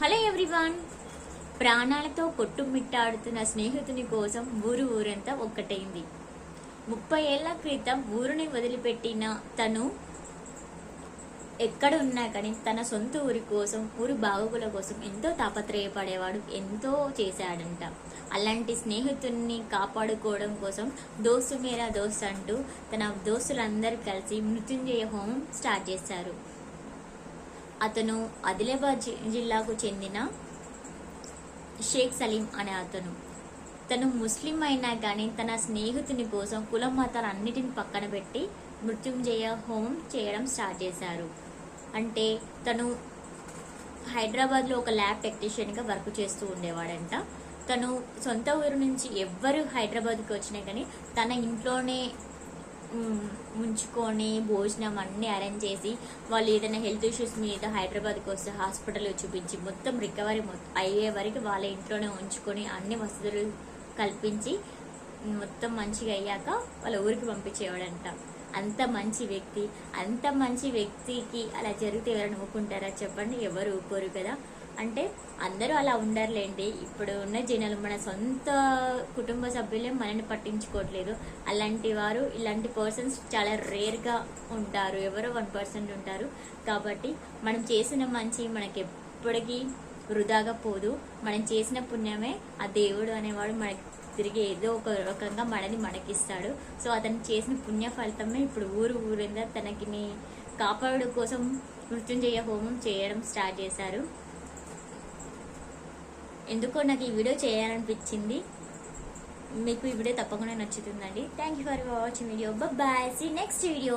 Hello everyone. ప్రాణాలతో కొట్టుమిట్టాడుతున్న స్నేహితుని కోసం ఊరు ఊరంతా ఒక్కటైంది. ముప్పై ఏళ్ళ క్రితం ఊరిని వదిలిపెట్టిన తను ఎక్కడ ఉన్నా కానీ తన సొంత ఊరి కోసం ఊరు బాగోగుల కోసం ఎంతో తాపత్రయపడేవాడు ఎంతో చేశాడంట. అలాంటి స్నేహితుడిని కాపాడుకోవడం కోసం దోస్తు మేరా దోస్త్ అంటూ తన దోస్తులందరూ కలిసి మృత్యుంజయ హోమం స్టార్ట్ చేశారు. అతను ఆదిలాబాద్ జిల్లాకు చెందిన షేక్ సలీం అనే అతను. తను ముస్లిం అయినా కానీ తన స్నేహితుని కోసం కుల మతాలు అన్నిటిని పక్కన పెట్టి మృత్యుంజయ హోమం చేయడం స్టార్ట్ చేశారు. అంటే తను హైదరాబాద్లో ఒక ల్యాబ్ టెక్నీషియన్గా వర్క్ చేస్తూ ఉండేవాడంట. తను సొంత ఊరు నుంచి ఎవ్వరు హైదరాబాద్కి వచ్చినా కానీ తన ఇంట్లోనే ఉంచుకొని భోజనం అన్నీ అరేంజ్ చేసి వాళ్ళు ఏదైనా హెల్త్ ఇష్యూస్ మీద హైదరాబాద్కి వస్తే హాస్పిటల్లో చూపించి మొత్తం రికవరీ మొత్తం అయ్యే వరకు వాళ్ళ ఇంట్లోనే ఉంచుకొని అన్ని వసతులు కల్పించి మొత్తం మంచిగా అయ్యాక వాళ్ళ ఊరికి పంపించేవాడంట. అంత మంచి వ్యక్తి అంత మంచి వ్యక్తికి అలా జరిగితే ఎవరైనా ఊరుకుంటారా చెప్పండి. ఎవరు ఊరుకోరు కదా. అంటే అందరూ అలా ఉండరులేండి. ఇప్పుడు ఉన్న జనాలు మన సొంత కుటుంబ సభ్యులే మనల్ని పట్టించుకోవట్లేదు. అలాంటి వారు ఇలాంటి పర్సన్స్ చాలా రేర్గా ఉంటారు. ఎవరో వన్ పర్సెంట్ ఉంటారు. కాబట్టి మనం చేసిన మంచి మనకి ఎప్పటికీ వృధాగా పోదు. మనం చేసిన పుణ్యమే ఆ దేవుడు అనేవాడు మనకి తిరిగి ఏదో ఒక రకంగా మనని మనకిస్తాడు. సో అతను చేసిన పుణ్య ఫలితమే ఇప్పుడు ఊరు ఊరిందా తనకి కాపాడు కోసం మృత్యుంజయ హోమం చేయడం స్టార్ట్ చేశారు. ఎందుకో నాకు ఈ వీడియో చేయాలనిపించింది. మీకు ఈ వీడియో తప్పకుండా నచ్చుతుందండి. Thank you for watching video bye see next video